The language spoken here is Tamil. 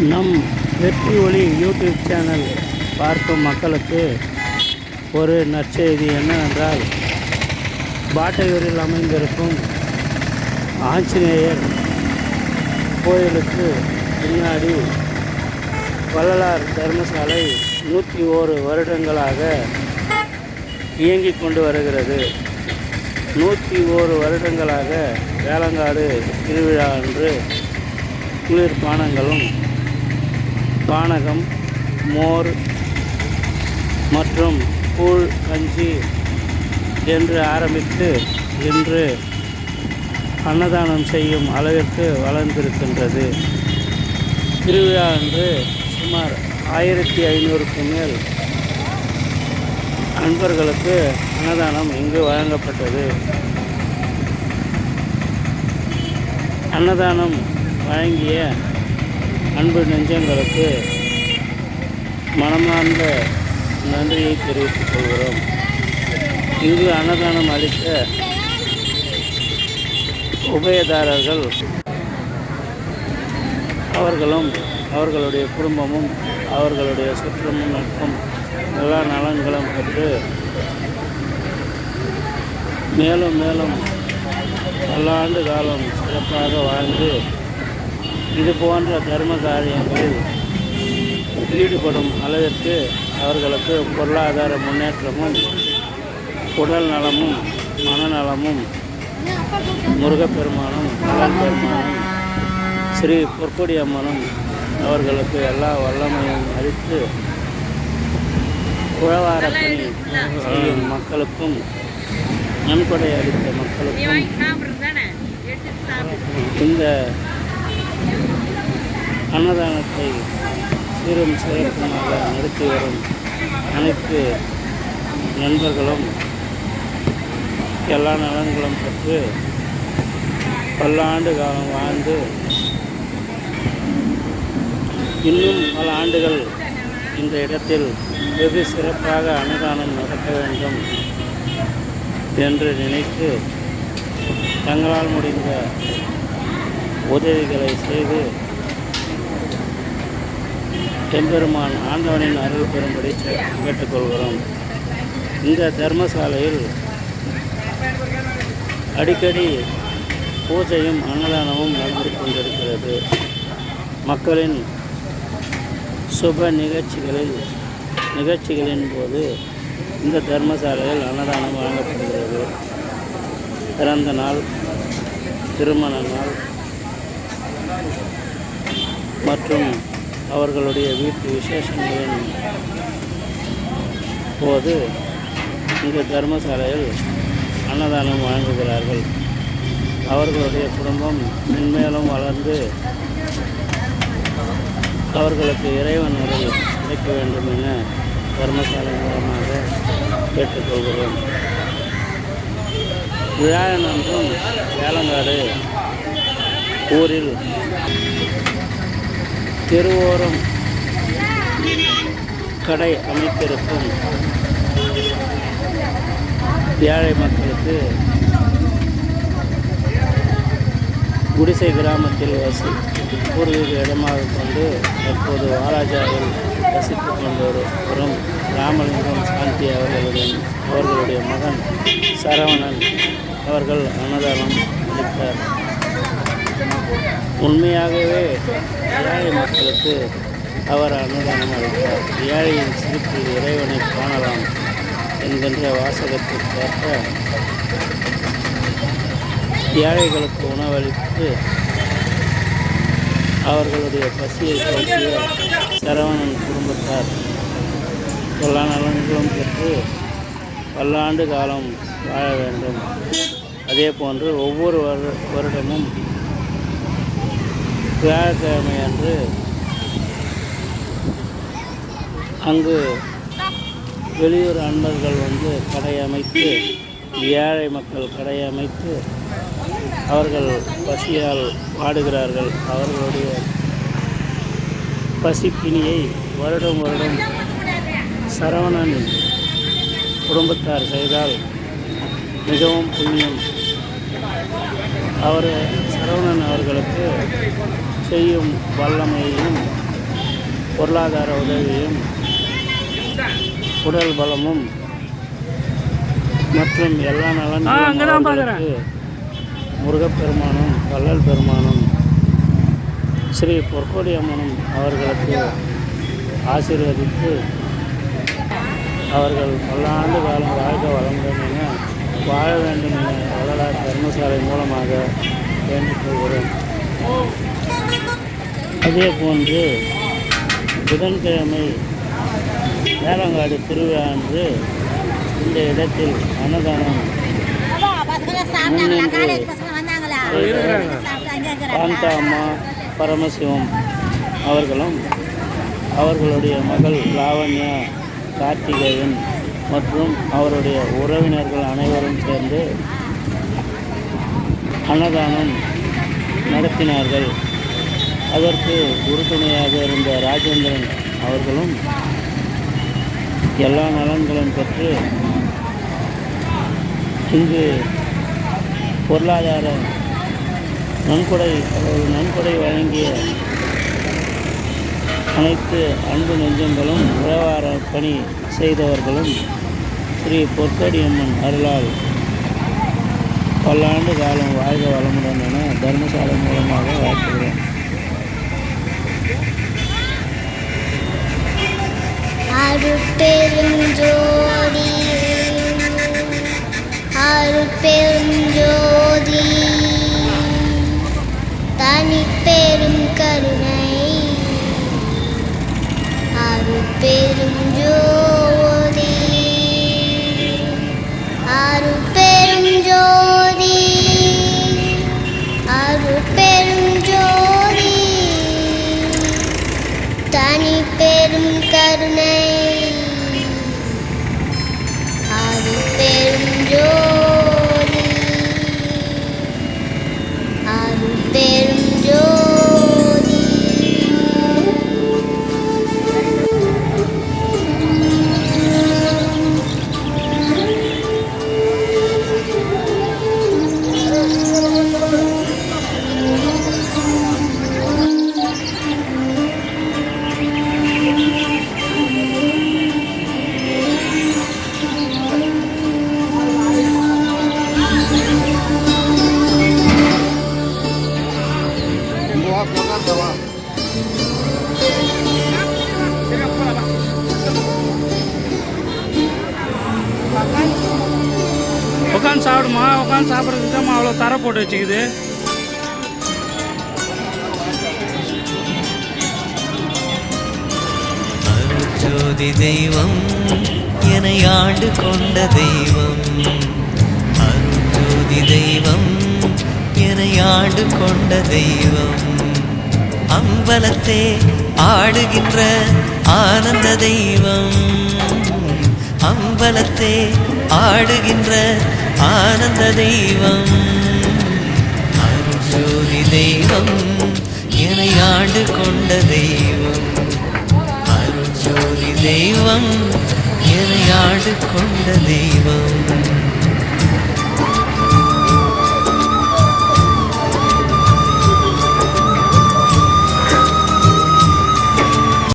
நம் வெற்றி ஒளி யூடியூப் சேனல் பார்க்கும் மக்களுக்கு ஒரு நற்செய்தி என்னவென்றால் பாட்டையூரில் அமைந்திருக்கும் ஆஞ்சநேயர் கோயிலுக்கு பின்னாடி வள்ளலார் தர்மசாலை நூற்றி ஓரு வருடங்களாக இயங்கிக் கொண்டு வருகிறது. நூற்றி ஓரு வருடங்களாக வேளங்காடு திருவிழா அன்று குளிர்பானங்களும் பானகம் மோர் மற்றும் கூழ் கஞ்சி என்று ஆரம்பித்து இன்று அன்னதானம் செய்யும் அளவிற்கு வளர்ந்திருக்கின்றது. திருவிழா அன்று சுமார் ஆயிரத்தி ஐநூறுக்கு மேல் அன்பர்களுக்கு அன்னதானம் இங்கு வழங்கப்பட்டது. அன்னதானம் வழங்கிய அன்பு நெஞ்சங்களுக்கு மனமார்ந்த நன்றியை தெரிவித்துக் கொள்கிறோம். இங்கு அன்னதானம் அளித்த உபயதாரர்கள் அவர்களும் அவர்களுடைய குடும்பமும் அவர்களுடைய சுற்றமும் நட்பும் எல்லா நலன்களும் பெற்று மேலும் மேலும் பல்லாண்டு காலம் சிறப்பாக வாழ்ந்து இது போன்ற தர்ம காரியங்களில் ஈடுபடும் அளவிற்கு அவர்களுக்கு பொருளாதார முன்னேற்றமும் உடல் நலமும் மனநலமும் முருகப்பெருமானும் நலன் பெருமானும் ஸ்ரீ பொற்கொடி அம்மனும் அவர்களுக்கு எல்லா வல்லமையும் அளித்து உழவார பணி செய்யும் மக்களுக்கும் நன்கொடை அளித்த மக்களுக்கும் இந்த அன்னதானத்தை சீரும் சிறப்புமாக நடத்தி வரும் அனைத்து நண்பர்களும் எல்லா நலன்களும் பெற்று பல்லாண்டு காலம் வாழ்ந்து இன்னும் பல ஆண்டுகள் இந்த இடத்தில் வெகு சிறப்பாக அன்னதானம் நடக்க வேண்டும் என்று நினைத்து தங்களால் முடிந்த உதவிகளை செய்து எம்பெருமான் ஆண்டவனின் அருள் பெறும்படி கேட்டுக்கொள்கிறோம். இந்த தர்மசாலையில் அடிக்கடி பூஜையும் அன்னதானமும் நடந்து கொண்டிருக்கிறது. மக்களின் சுப நிகழ்ச்சிகளில் நிகழ்ச்சிகளின் போது இந்த தர்மசாலையில் அன்னதானம் வழங்கப்படுகிறது. பிறந்த நாள் திருமண நாள் மற்றும் அவர்களுடைய வீட்டு விசேஷங்களின் போது இந்த தர்மசாலையில் அன்னதானம் வழங்குகிறார்கள். அவர்களுடைய குடும்பம் மென்மேலும் வளர்ந்து அவர்களுக்கு இறைவன் அருள் கிடைக்க வேண்டும் என தர்மசாலை மூலமாக கேட்டுக்கொள்கிறோம். விழாவினன்றும் வேளங்காடு ஊரில் தெருவோரம் கடை அமைத்திருக்கும் ஏழை மக்களுக்கு குடிசை கிராமத்தில் வசி பூர்வீக இடமாக கொண்டு தற்போது வாலாஜாவில் வசித்து கொண்டு வரும் ராமலிங்கம் சாந்தி அவர்களுடைய அவர்களுடைய மகன் சரவணன் அவர்கள் அன்னதானம் அளித்தார். உண்மையாகவே ஏழை மக்களுக்கு அவர் அனுதானம் அளித்தார். ஏழையின் சிரிப்பில் இறைவனை காணலாம் என்கின்ற வாசகத்திற்கேற்ப ஏழைகளுக்கு உணவளித்து அவர்களுடைய பசியை போக்கிய சரவணன் குடும்பத்தார். எல்லா நலன்களும் பெற்று பல்லாண்டு காலம் வாழ வேண்டும். அதே போன்று ஒவ்வொரு வருடமும் வியாழக்கிழமை அன்று அங்கு வெளியூர் அன்பர்கள் வந்து கடை அமைத்து ஏழை மக்கள் கடை அமைத்து அவர்கள் பசியால் பாடுகிறார்கள் அவர்களுடைய பசிப்பினியை வருடம் வருடம் சரவணன் குடும்பத்தார் செய்தால் மிகவும் புண்ணியம். அவர் சரவணன் அவர்களுக்கு செய்யும் வல்லமையையும் பொருளாதார உதவியும் உடல் பலமும் மற்றும் எல்லா நலன்களும் முருகப்பெருமானும் வள்ளல் பெருமானும் ஸ்ரீ பொற்கொடி அம்மனும் அவர்களுக்கு ஆசீர்வதித்து அவர்கள் பல்லாண்டு காலம் வாழ்க வளமுடன் என வாழ வேண்டும் என வள்ளலார் தர்மசாலை மூலமாக வேண்டிக் கொள்கிறோம். அதே போன்று புதன்கிழமை வேளங்காடு திருவிழா அன்று இந்த இடத்தில் அன்னதானம் காந்தா அம்மா பரமசிவம் அவர்களும் அவர்களுடைய மகள் லாவண்யா கார்த்திகேயன் மற்றும் அவருடைய உறவினர்கள் அனைவரும் சேர்ந்து அன்னதானம் நடத்தினார்கள். அதற்கு உறுதுணையாக இருந்த ராஜேந்திரன் அவர்களும் எல்லா நலன்களும் பெற்று இங்கு பொருளாதார நன்கொடை ஒரு நன்கொடை வழங்கிய அனைத்து அன்பு நெஞ்சங்களும் உழவார பணி செய்தவர்களும் ஸ்ரீ பொற்கடியம்மன் அருளால் பல்லாண்டு காலம் வாழ்க வளமுடன் என தர்மசாலை மூலமாக வாழ்த்துகிறேன். அருட்பெருஞ்சோதி சாப்பிடுமா சாப்பிட்றதுக்கு தான் அவ்வளோ தர போட்டு வச்சுக்குது. ஜோதி தெய்வம் என ஆண்டு கொண்ட தெய்வம். அருஜோதி தெய்வம் என ஆண்டு கொண்ட தெய்வம். அம்பலத்தே ஆடுகின்ற ஆனந்த தெய்வம். அம்பலத்தே ஆடுகின்ற ஆனந்த தெய்வம் அருஜோதி தெய்வம் என்னை ஆண்டு கொண்ட தெய்வம். அருஜோதி தெய்வம் என்னை ஆண்டு கொண்ட தெய்வம்.